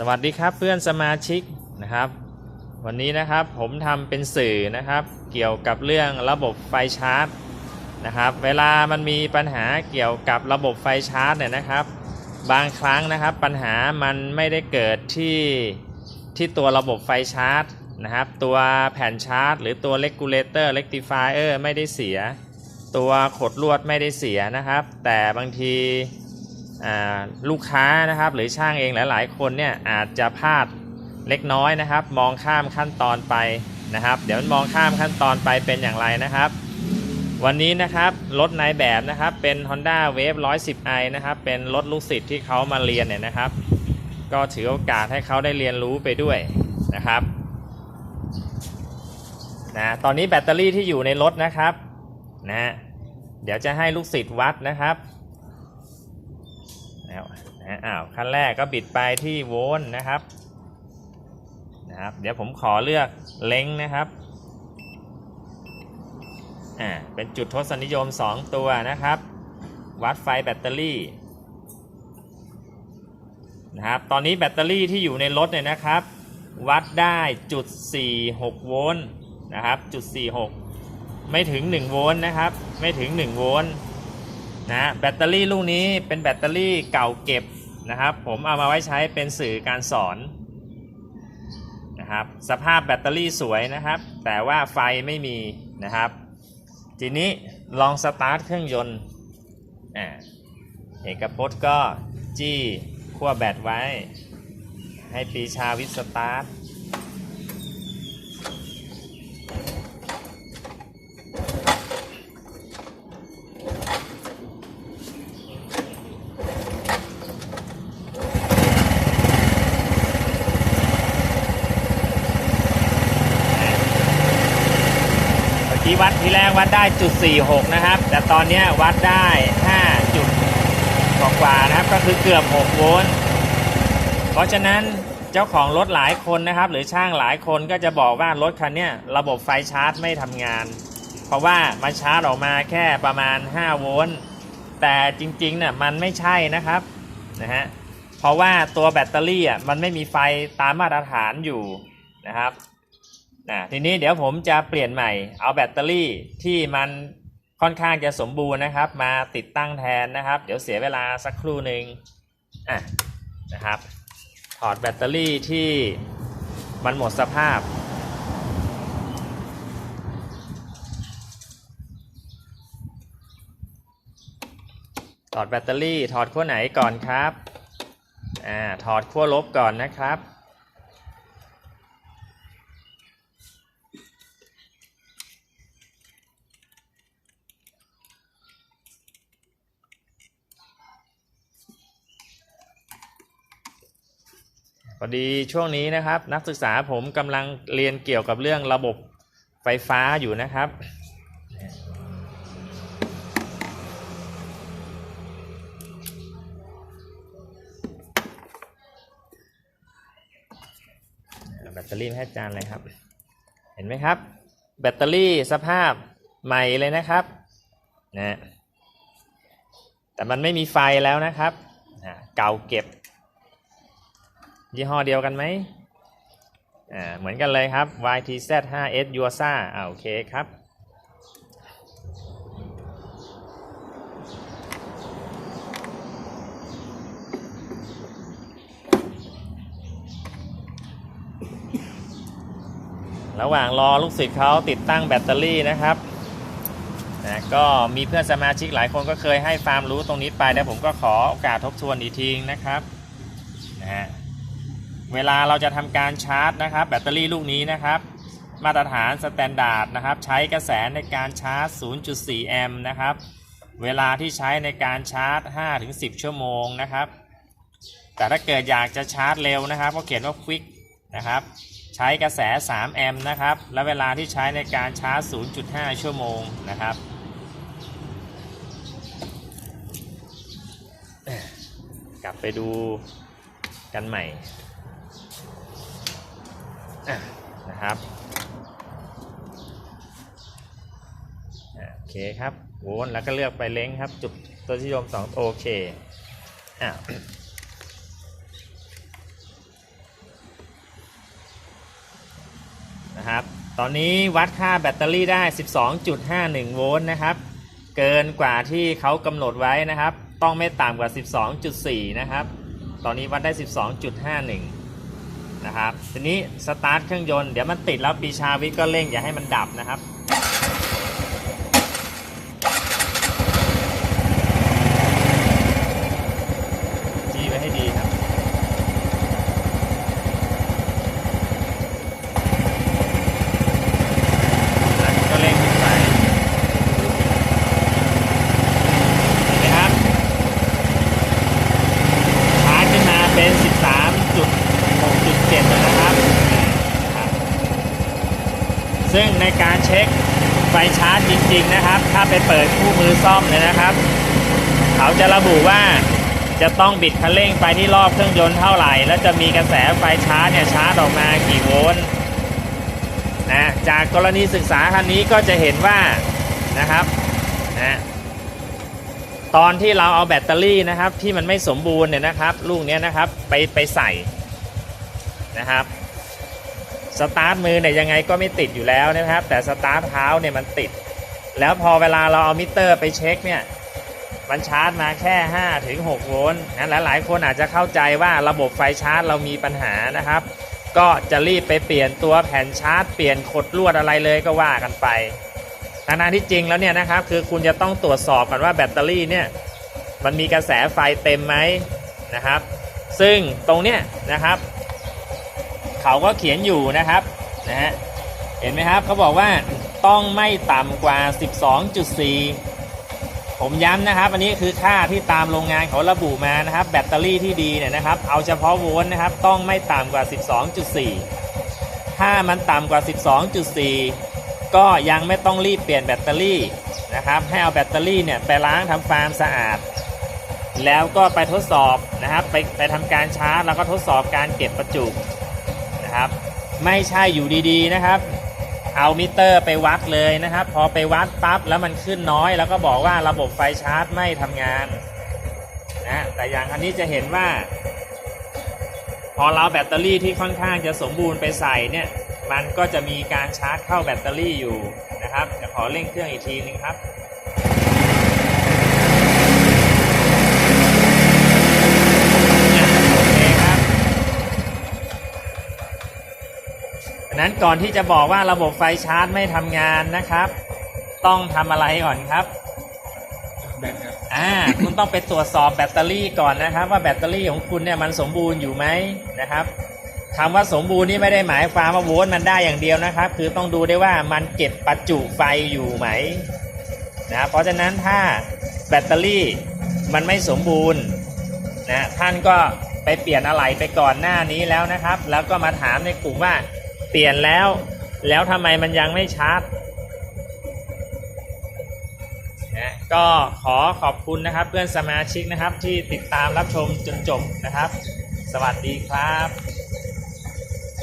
สวัสดีครับเพื่อนสมาชิกนะครับ วันนี้นะครับผมทำเป็นสื่อนะครับ เกี่ยวกับเรื่องระบบไฟชาร์จนะครับ เวลามันมีปัญหาเกี่ยวกับระบบไฟชาร์จเนี่ยนะครับ บางครั้งนะครับปัญหามันไม่ได้เกิดที่ที่ตัวระบบไฟชาร์จนะครับ ตัวแผ่นชาร์จ หรือตัวเลกูลเลเตอร์เ e กติฟายเออร์ไม่ได้เสีย ตัวขดลวดไม่ได้เสียนะครับ แต่บางที ลูกค้านะครับหรือช่างเองหลาย ๆ คนเนี่ยอาจจะพลาดเล็กน้อยนะครับ มองข้ามขั้นตอนไปนะครับ เดี๋ยวมันมองข้ามขั้นตอนไปเป็นอย่างไรนะครับ วันนี้นะครับรถในแบบนะครับเป็น Honda Wave 110i นะครับเป็นรถลูกศิษย์ที่เขามาเรียนเนี่ยนะครับ ก็ถือโอกาสให้เขาได้เรียนรู้ไปด้วยนะครับนะตอนนี้แบตเตอรี่ที่อยู่ในรถนะครับนะเดี๋ยวจะให้ลูกศิษย์วัดนะครับ นะอ้าวขั้นแรกก็บิดไปที่โวลต์นะครับนะครับ เดี๋ยวผมขอเลือกเล้งนะครับอ่าเป็นจุดทศนิยม 2 ตัวนะครับ วัดไฟแบตเตอรี่นะครับตอนนี้แบตเตอรี่ที่อยู่ในรถเนี่ยนะครับ วัดได้จุด46โวลต์นะครับจุด46 ไม่ถึง 1 โวลต์นะครับ ไม่ถึง 1 โวลต์นะแบตเตอรี่ลูกนี้เป็นแบตเตอรี่เก่าเก็บ นะครับ ผมเอามาไว้ใช้เป็นสื่อการสอนนะครับ สภาพแบตเตอรี่สวยนะครับ แต่ว่าไฟไม่มีนะครับ ทีนี้ลองสตาร์ทเครื่องยนต์อ่าเอกพจน์ก็จี้ขั้วแบตไว้ ให้ปีชาวิทสตาร์ท วัดทีแรกวัดได้จุด46 นะครับ แต่ตอนนี้วัดได้5จุดกว่าๆนะครับ ก็คือเกือบ 6 โวลต์ เพราะฉะนั้นเจ้าของรถหลายคนนะครับ หรือช่างหลายคนก็จะบอกว่ารถคันนี้ระบบไฟชาร์จไม่ทำงาน เพราะว่ามันชาร์จออกมาแค่ประมาณ 5 โวลต์ แต่จริงๆเนี่ยมันไม่ใช่นะครับนะฮะเพราะว่าตัวแบตเตอรี่อะมันไม่มีไฟตามมาตรฐานอยู่นะครับ นะทีนี้เดี๋ยวผมจะเปลี่ยนใหม่ เอาแบตเตอรี่ที่มันค่อนข้างจะสมบูรณ์นะครับ มาติดตั้งแทนนะครับ เดี๋ยวเสียเวลาสักครู่หนึ่งอะนะครับ ถอดแบตเตอรี่ที่มันหมดสภาพถอดแบตเตอรี่ถอดขั้วไหนก่อนครับ อ่า ถอดขั้วลบก่อนนะครับ พอดีช่วงนี้นะครับ นักศึกษาผมกำลังเรียนเกี่ยวกับเรื่องระบบไฟฟ้าอยู่นะครับ แบตเตอรี่ให้อาจารย์เลยครับ เห็นไหมครับ แบตเตอรี่สภาพใหม่เลยนะครับนะแต่มันไม่มีไฟแล้วนะครับ เก่าเก็บ ยี่ห้อเดียวกันไหมอ่าเหมือนกันเลยครับ YTZ 5S u s a อ่าโอเคครับ ระหว่างรอลูกศิษย์เขาติดตั้งแบตเตอรี่นะครับนะก็มีเพื่อนสมาชิกหลายคนก็เคยให้ความรู้ตรงนี้ไปแล้วผมก็ขอโอกาสทบทวนอีกทีนะครับนะฮะ เวลาเราจะทำการชาร์จนะครับ แบตเตอรี่ลูกนี้นะครับ มาตรฐานสแตนดาร์ดนะครับใช้กระแสในการชาร์จ 0.4 แอมป์นะครับ เวลาที่ใช้ในการชาร์จ 5-10 ชั่วโมงนะครับ แต่ถ้าเกิดอยากจะชาร์จเร็วนะครับ ก็เขียนว่า quick นะครับใช้กระแส 3 แอมป์นะครับ และเวลาที่ใช้ในการชาร์จ 0.5 ชั่วโมงนะครับ กลับไปดูกันใหม่ นะครับโอเคครับวนแล้วก็เลือกไปเล้งครับ จุดตัวที่โยมสองโอเคอ่านะครับ ตอนนี้วัดค่าแบตเตอรี่ได้ 12.51 โวลต์นะครับ เกินกว่าที่เขากำหนดไว้นะครับ ต้องไม่ต่ำกว่า 12.4 นะครับ ตอนนี้วัดได้ 12.51 นะครับ ทีนี้สตาร์ทเครื่องยนต์เดี๋ยวมันติดแล้วปีชาวิก็เร่งอย่าให้มันดับนะครับ จี้ไว้ให้ดีครับ แล้วก็เร่งขึ้นไปเห็นไหมครับชาร์จขึ้นมาเป็น 13.6.7แล้วนะครับนะครับ ซึ่งในการเช็คไฟชาร์จจริง ๆนะครับ ถ้าไปเปิดคู่มือซ่อมเลยนะครับ เขาจะระบุว่าจะต้องบิดคันเร่งไปที่รอบเครื่องยนต์เท่าไหร่ แล้วจะมีกระแสไฟชาร์จเนี่ยชาร์จออกมากี่โวลต์นะจากกรณีศึกษาคันนี้ก็จะเห็นว่านะครับนะตอนที่เราเอาแบตเตอรี่นะครับที่มันไม่สมบูรณ์เนี่ยนะครับ ลูกเนี้ยนะครับไปไปใส่นะครับ สตาร์ทมือเนี่ยยังไงก็ไม่ติดอยู่แล้วนะครับ แต่สตาร์ทเท้าเนี่ยมันติด แล้วพอเวลาเราเอามิเตอร์ไปเช็คเนี่ยมันชาร์จมาแค่5ถึง6โวลต์นะหลายๆคนอาจจะเข้าใจว่าระบบไฟชาร์จเรามีปัญหานะครับ ก็จะรีบไปเปลี่ยนตัวแผ่นชาร์จ เปลี่ยนขดลวดอะไรเลยก็ว่ากันไปทั้งๆที่จริงแล้วเนี่ยนะครับ คือคุณจะต้องตรวจสอบกันว่าแบตเตอรี่เนี่ยมันมีกระแสไฟเต็มไหมนะครับ ซึ่งตรงเนี้ยนะครับ เขาก็เขียนอยู่นะครับนะฮะเห็นไหมครับเขาบอกว่าต้องไม่ต่ำกว่า 12.4 ผมย้ำนะครับ อันนี้คือค่าที่ตามโรงงานเขาระบุมานะครับ แบตเตอรี่ที่ดีเนี่ยนะครับ เอาเฉพาะโวลต์นะครับ ต้องไม่ต่ำกว่า 12.4 ถ้ามันต่ำกว่า 12.4 ก็ยังไม่ต้องรีบเปลี่ยนแบตเตอรี่นะครับ ให้เอาแบตเตอรี่เนี่ยไปล้างทำความสะอาด แล้วก็ไปทดสอบนะครับ ไปไปทำการชาร์จแล้วก็ทดสอบการเก็บประจุ นะครับ ไม่ใช่อยู่ดีๆนะครับ เอามิเตอร์ไปวัดเลยนะครับ พอไปวัดปั๊บแล้วมันขึ้นน้อย แล้วก็บอกว่าระบบไฟชาร์จไม่ทำงานนะแต่อย่างอันนี้จะเห็นว่า พอเราแบตเตอรี่ที่ค่อนข้างจะสมบูรณ์ไปใส่เนี่ยมันก็จะมีการชาร์จเข้าแบตเตอรี่อยู่นะครับจะขอเร่งเครื่องอีกทีนึงครับ โอเคครับดัง นั้นก่อนที่จะบอกว่าระบบไฟชาร์จไม่ทำงานนะครับ ต้องทำอะไรก่อนครับแบตครับอ่าคุณต้องไปตรวจสอบแบตเตอรี่ก่อนนะครับ ว่าแบตเตอรี่ของคุณเนี่ยมันสมบูรณ์อยู่ไหมนะครับคำว่าสมบูรณ์นี่ไม่ได้หมายความว่าโวลต์มันได้อย่างเดียวนะครับ คือต้องดูได้ว่ามันเก็บประจุไฟอยู่ไหมนะเพราะฉะนั้นถ้าแบตเตอรี่มันไม่สมบูรณ์นะท่านก็ไปเปลี่ยนอะไหล่ไปก่อนหน้านี้แล้วนะครับ แล้วก็มาถามในกลุ่มว่า เปลี่ยนแล้ว แล้วทำไมมันยังไม่ชาร์จนะก็ขอขอบคุณนะครับเพื่อนสมาชิกนะครับที่ติดตามรับชมจนจบนะครับ สวัสดีครับ